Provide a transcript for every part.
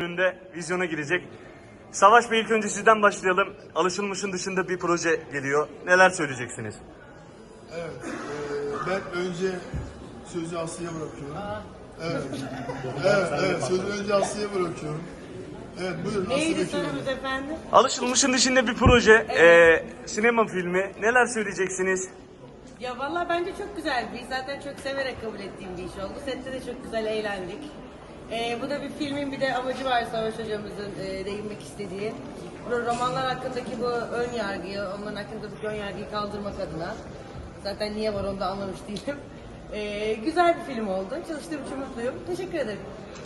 önünde vizyona girecek. Savaş Bey ilk önce sizden başlayalım. Alışılmışın dışında bir proje geliyor. Neler söyleyeceksiniz? Evet. eee, ben önce sözü Aslı'ya bırakıyorum. Evet. Evet, evet. Sözü önce Aslı'ya bırakıyorum. Evet, buyurun Aslı Neydi Bekir'e. sorumuz efendim? Alışılmışın dışında bir proje, ee, sinema filmi. Neler söyleyeceksiniz? Ya vallahi bence çok güzel bir iş. Zaten çok severek kabul ettiğim bir iş oldu. Sette de çok güzel eğlendik. Ee, bu da bir filmin bir de amacı var Savaş hocamızın e, değinmek istediği. Bu romanlar hakkındaki bu ön yargıyı, onların hakkındaki ön yargıyı kaldırmak adına. Zaten niye var onu da anlamış değilim. Ee, güzel bir film oldu. Çalıştığım için mutluyum. Teşekkür ederim.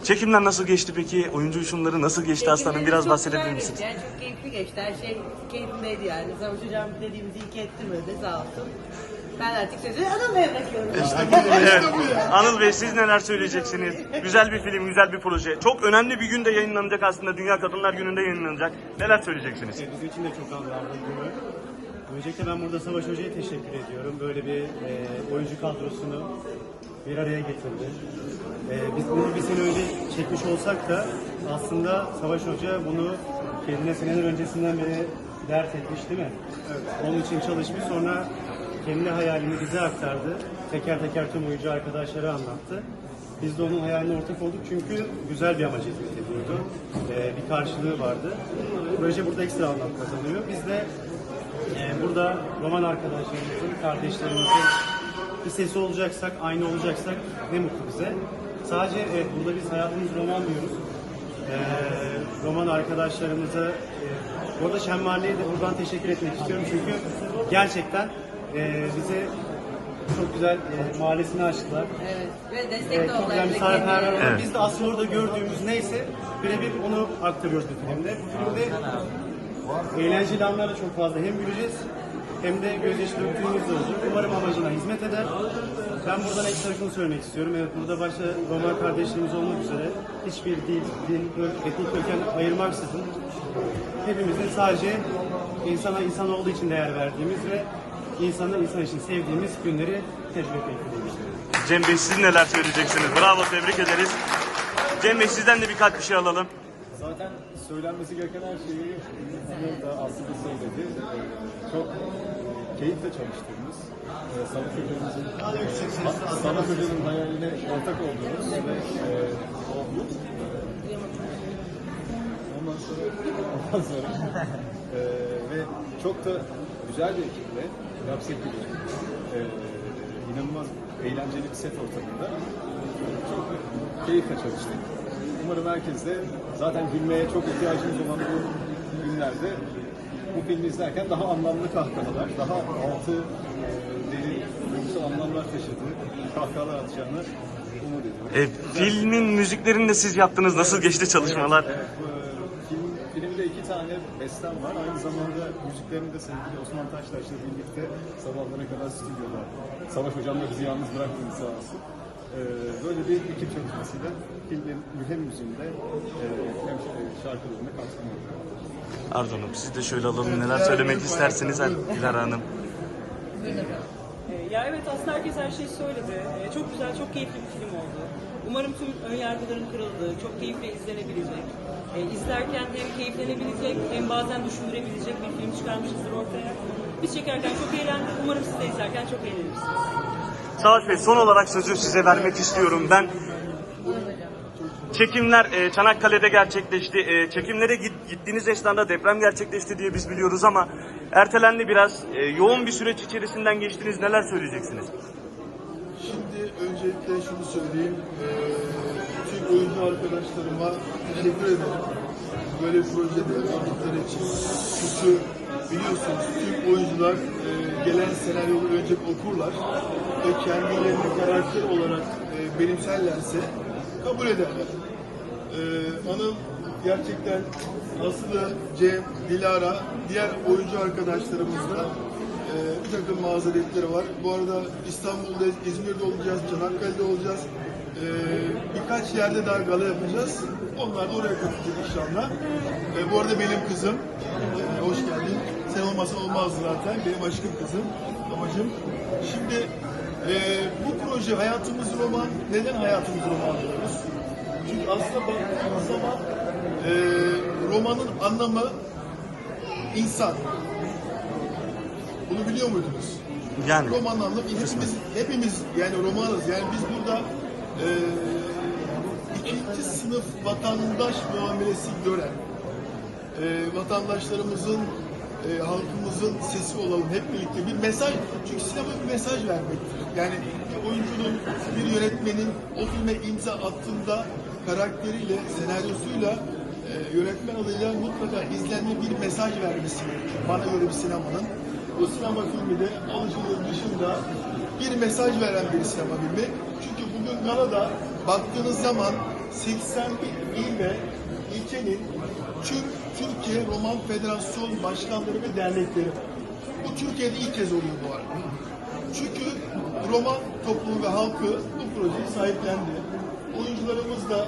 Çekimler nasıl geçti peki? Oyuncu uyuşumları nasıl geçti aslanım? Çekimlerimiz Biraz çok bahsedebilir güzel misiniz? geçti. Yani çok keyifli geçti. Her şey keyfindeydi yani. Savaş hocam dediğimizi iyi ki ettirmedi sağ olsun. Ben artık sözü Anıl Bey'e bırakıyorum. Evet. Anıl Bey siz neler söyleyeceksiniz? Güzel bir film, güzel bir proje. Çok önemli bir günde yayınlanacak aslında. Dünya Kadınlar Günü'nde yayınlanacak. Neler söyleyeceksiniz? Evet, bizim için de çok anlamlı bir gün. Öncelikle ben burada Savaş Hoca'ya teşekkür ediyorum. Böyle bir e, oyuncu kadrosunu bir araya getirdi. E, biz bunu bir sene önce çekmiş olsak da aslında Savaş Hoca bunu kendine seneler öncesinden beri dert etmiş değil mi? Evet. Onun için çalışmış. Sonra kendi hayalini bize aktardı. Teker teker tüm oyuncu arkadaşlara anlattı. Biz de onun hayaline ortak olduk çünkü güzel bir amaç hizmet ediyordu. Ee, bir karşılığı vardı. Proje burada ekstra anlam kazanıyor. Biz de e, burada roman arkadaşlarımızın, kardeşlerimizin bir sesi olacaksak, aynı olacaksak ne mutlu bize. Sadece evet, burada biz hayatımız roman diyoruz. Ee, roman arkadaşlarımıza, e, burada Şemmali'ye de buradan teşekkür etmek istiyorum çünkü gerçekten e, bize çok güzel e, mahallesini açtılar. evet. Ve destek de çok oldular. güzel misafirperver oldu. Evet. Biz de aslında orada gördüğümüz neyse birebir onu aktarıyoruz bu filmde. Bu filmde eğlenceli anlar da çok fazla hem güleceğiz hem de gözyaşı döktüğümüz de olacak. Umarım amacına hizmet eder. Ben buradan ekstra şunu söylemek istiyorum. Evet burada başta Roman kardeşlerimiz olmak üzere hiçbir dil, din, ırk, etnik köken ayırmaksızın hepimizin sadece insana insan olduğu için değer verdiğimiz ve insanı insan için sevdiğimiz günleri tecrübe dileğiyle. Cem Bey siz neler söyleyeceksiniz? Bravo tebrik ederiz. Cem Bey sizden de birkaç bir şey alalım. Zaten söylenmesi gereken her şeyi Nur da aslında söyledi. Çok keyifle çalıştığımız, e, Savaş Hocamızın, Savaş Hoca'nın hayaline ortak olduğumuz ve e, ondan sonra, ondan sonra e, ve çok da güzel bir ekiple, Rapsek gibi e, inanılmaz eğlenceli bir set ortamında çok keyifle çalıştık. Umarım herkes de zaten gülmeye çok ihtiyacımız olan bu günlerde bu filmi izlerken daha anlamlı kahkahalar, daha altı e, derin duygusal anlamlar taşıdığı kahkahalar atacağını umut ediyorum. E, filmin müziklerini de siz yaptınız. Nasıl geçti çalışmalar? Evet, bu, e, film, filmde iki tane bestem var. Aynı zamanda müziklerini de sevgili Osman Taştaş'la birlikte sabahlara kadar stüdyoda. Savaş Hocam da bizi yalnız bırakmadı sağ olsun. E, böyle bir ekip çalışmasıyla filmin hem müziğinde e, hem şarkılarında katkım oldu. Arzu Hanım siz de şöyle alalım. Neler söylemek istersiniz Dilara Hanım? Ya evet aslında herkes her şeyi söyledi. Ee, Çok güzel, çok keyifli bir film oldu. Umarım tüm önyargıların kırıldığı, çok keyifle izlenebilecek. Ee, izlerken hem keyiflenebilecek hem bazen düşündürebilecek bir film çıkarmışızdır ortaya. Biz çekerken çok eğlendik. Umarım siz de izlerken çok eğlenirsiniz. Savaş Bey son olarak sözü size vermek istiyorum. Ben Çekimler e, Çanakkale'de gerçekleşti. E, çekimlere git- gittiğiniz esnada deprem gerçekleşti diye biz biliyoruz ama ertelendi biraz. E, yoğun bir süreç içerisinden geçtiniz. Neler söyleyeceksiniz? Şimdi öncelikle şunu söyleyeyim. Eee tüm oyuncu arkadaşlarıma teşekkür ederim. Böyle projede oldukları için. Çünkü biliyorsunuz tüm oyuncular eee, gelen senaryoları önce okurlar ve kendilerini karakter olarak eee, benimserlerse kabul ederler. Eee Anıl gerçekten Aslı, Cem, Dilara, diğer oyuncu arkadaşlarımızla ee, bir takım mazeretleri var. Bu arada İstanbul'da, İzmir'de olacağız, Çanakkale'de olacağız. Ee, birkaç yerde daha gala yapacağız. Onlar da oraya katılacak inşallah. Ee, bu arada benim kızım, ee, hoş geldin. Sen olmasan olmazdı zaten. Benim aşkım kızım, amacım. Şimdi ee, bu proje hayatımız roman. Neden hayatımız roman diyoruz? Çünkü aslında baktığınız zaman e, romanın anlamı insan. Bunu biliyor muydunuz? Yani. Romanın anlamı hepimiz, hepimiz yani romanız. Yani biz burada e, ikinci sınıf vatandaş muamelesi gören e, vatandaşlarımızın e, halkımızın sesi olalım hep birlikte bir mesaj çünkü sinema bir mesaj vermektir. Yani bir oyuncunun, bir yönetmenin o filme imza attığında karakteriyle, senaryosuyla e, yönetmen adıyla mutlaka izlenme bir mesaj vermesi bana göre bir sinemanın. Bu sinema filmi de alıcılığın dışında bir mesaj veren bir sinema filmi. Çünkü bugün Gala'da baktığınız zaman 81 il ve ilçenin tüm Türkiye Roman Federasyon Başkanları ve Dernekleri. Bu Türkiye'de ilk kez oluyor bu arada. Çünkü Roman toplumu ve halkı bu projeyi sahiplendi. Oyuncularımız da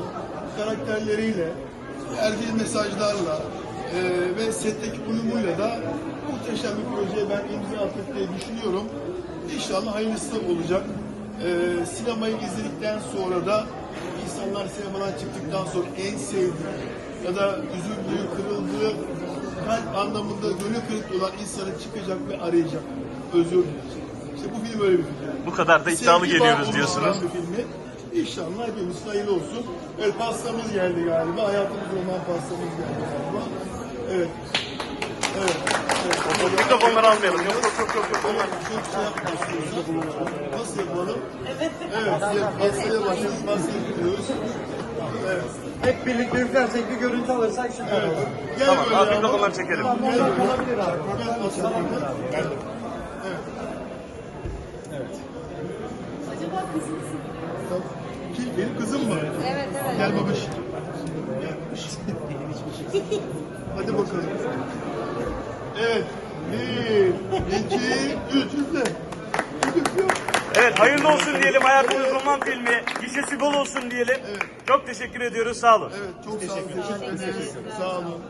karakterleriyle, verdiği mesajlarla e, ve setteki uyumuyla da muhteşem bir projeye ben imza attık diye düşünüyorum. İnşallah hayırlısı olacak. E, sinemayı izledikten sonra da insanlar sinemadan çıktıktan sonra en sevdiği ya da üzüldüğü, kırıldığı kalp anlamında gönül kırıklığı olan insanı çıkacak ve arayacak. Özür dileyecek. İşte bu film öyle bir film. Bu kadar da iddialı Sevgi geliyoruz diyorsunuz. Bir filmi. İnşallah hepimiz hayırlı olsun. Evet pastamız geldi galiba. Hayatımız roman pastamız geldi galiba. Evet. Evet. evet. Mikrofonları almayalım. Yok yok yok yok. yok. Çok şey yapmıyorsunuz. Nasıl yapalım? Evet. Evet. Pastaya başlayalım. Pastaya gidiyoruz. Evet. Hep birlikte üflersek bir görüntü alırsak süper olur. Gel Tamam, böyle abi mikrofonları çekelim. Böyle. Olabilir abi. Gel pastaya. Gel. Tamam. Kim? Benim kızım mı? Evet evet. Gel babiş. Hadi bakalım. Evet. Bir, iki, üç. Üfle. Evet hayırlı olsun diyelim. Hayatımız roman filmi. Gişesi bol olsun diyelim. Çok teşekkür ediyoruz. Sağ olun. Evet çok sağ olun. Teşekkür ederiz. Sağ olun.